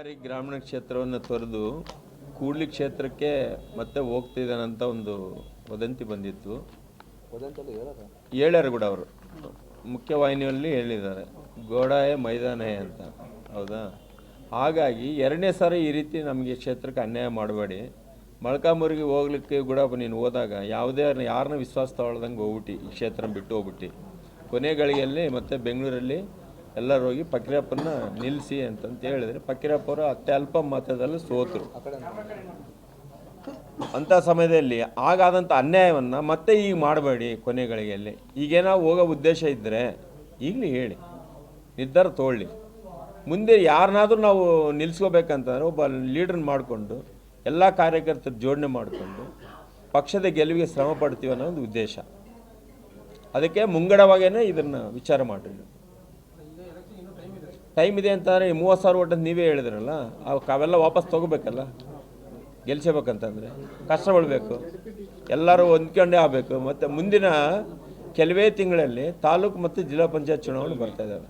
ಬಳ್ಳಾರಿ ಗ್ರಾಮೀಣ ಕ್ಷೇತ್ರವನ್ನು ತೊರೆದು ಕೂಡ್ಲಿ ಕ್ಷೇತ್ರಕ್ಕೆ ಮತ್ತೆ ಹೋಗ್ತಿದ್ದಾನಂತ ಒಂದು ವದಂತಿ ಬಂದಿತ್ತು. ಹೇಳ್ಯಾರ ಕೂಡ ಅವರು. ಮುಖ್ಯವಾಹಿನಿಯಲ್ಲಿ ಹೇಳಿದ್ದಾರೆ. ಗೋಡಾಯ ಮೈದಾನೇ ಅಂತ. ಹೌದಾ? ಹಾಗಾಗಿ ಎರಡನೇ ಸಾರಿ ಈ ರೀತಿ ನಮಗೆ ಕ್ಷೇತ್ರಕ್ಕೆ ಅನ್ಯಾಯ ಮಾಡಬೇಡಿ. ಮಳಕಾಮೂರಿಗೆ ಹೋಗ್ಲಿಕ್ಕೆ ಕೂಡ ನೀನು ಹೋದಾಗ ಯಾವುದೇ ಯಾರನ್ನ ವಿಶ್ವಾಸ ತಗೊಳ್ದಂಗೆ ಹೋಗ್ಬಿಟ್ಟು ಈ ಕ್ಷೇತ್ರ ಬಿಟ್ಟು ಹೋಗ್ಬಿಟ್ಟು. ಕೊನೆ ಗಳಿಗೆಯಲ್ಲಿ ಮತ್ತು ಬೆಂಗಳೂರಲ್ಲಿ ಎಲ್ಲರೂ ಹೋಗಿ ಪಕ್ಕಿರಪ್ಪನ ನಿಲ್ಲಿಸಿ ಅಂತಂತ ಹೇಳಿದ್ರೆ. ಪಕ್ಕಿರಪ್ಪರು ಅವರು ಅತ್ಯಲ್ಪ ಮತದಲ್ಲಿ ಸೋತರು. ಅಂಥ ಸಮಯದಲ್ಲಿ ಆಗಾದಂಥ ಅನ್ಯಾಯವನ್ನು ಮತ್ತೆ ಈಗ ಮಾಡಬೇಡಿ ಕೊನೆಗಳಿಗೆಯಲ್ಲಿ. ಈಗೇನೋ ಹೋಗೋ ಉದ್ದೇಶ ಇದ್ದರೆ ಈಗಲೇ ಹೇಳಿ. ನಿರ್ಧಾರ ತಗೊಳ್ಳಿ ಮುಂದೆ ಯಾರನ್ನಾದರೂ ನಾವು ನಿಲ್ಲಿಸ್ಕೋಬೇಕಂತಂದ್ರೆ ಒಬ್ಬ ಲೀಡ್ರನ್ನ ಮಾಡಿಕೊಂಡು, ಎಲ್ಲ ಕಾರ್ಯಕರ್ತರ ಜೋಡಣೆ ಮಾಡಿಕೊಂಡು, ಪಕ್ಷದ ಗೆಲುವಿಗೆ ಶ್ರಮ ಪಡ್ತೀವಿ ಅನ್ನೋ ಒಂದು ಉದ್ದೇಶ. ಅದಕ್ಕೆ ಮುಂಗಡವಾಗೇ ಇದನ್ನು ವಿಚಾರ ಮಾಡಿರಿ. ಟೈಮ್ ಇದೆ ಅಂತಂದರೆ ಮೂವತ್ತು ಸಾವಿರ ಒಟ್ಟು ನೀವೇ ಹೇಳಿದ್ರಲ್ಲ ಅವೆಲ್ಲ ವಾಪಸ್ ತೊಗೋಬೇಕಲ್ಲ? ಗೆಲ್ಸಬೇಕಂತಂದರೆ. ಕಷ್ಟಪಡಬೇಕು. ಎಲ್ಲರೂ ಹೊಂದ್ಕೊಂಡೇ ಆಗಬೇಕು. ಮತ್ತು ಮುಂದಿನ ಕೆಲವೇ ತಿಂಗಳಲ್ಲಿ ತಾಲೂಕು ಮತ್ತು ಜಿಲ್ಲಾ ಪಂಚಾಯತ್ ಚುನಾವಣೆ ಬರ್ತಾ ಇದ್ದಾವೆ.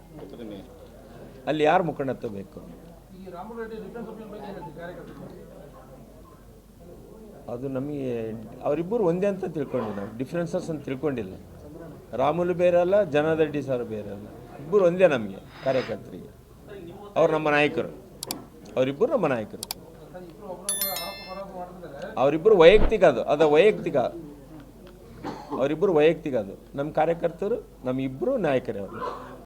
ಅಲ್ಲಿ ಯಾರು ಮುಖಂಡತ್ವ ಬೇಕು? ಅದು ನಮಗೆ, ಅವರಿಬ್ಬರು ಒಂದೇ ಅಂತ ತಿಳ್ಕೊಂಡಿಲ್ಲ. ನಾವು ಡಿಫ್ರೆನ್ಸಸ್ ಅಂತ ತಿಳ್ಕೊಂಡಿಲ್ಲ. ರಾಮುಲು ಬೇರೆ ಅಲ್ಲ ಜನಾರ್ದಡ್ಡಿ ಸರ್ ಬೇರೆ ಅಲ್ಲ. ಇಬ್ಬರು ಒಂದೇ ನಮಗೆ, ಕಾರ್ಯಕರ್ತರಿಗೆ. ಅವ್ರು ನಮ್ಮ ನಾಯಕರು. ಅವರಿಬ್ಬರು ನಮ್ಮ ನಾಯಕರು. ಅವರಿಬ್ಬರು ವೈಯಕ್ತಿಕ ಅದು ಅದು ವೈಯಕ್ತಿಕ. ಅವರಿಬ್ಬರು ವೈಯಕ್ತಿಕ ಅದು. ನಮ್ಮ ಕಾರ್ಯಕರ್ತರು ನಮ್ಮ ಇಬ್ಬರು ನಾಯಕರೇ ಅವರು.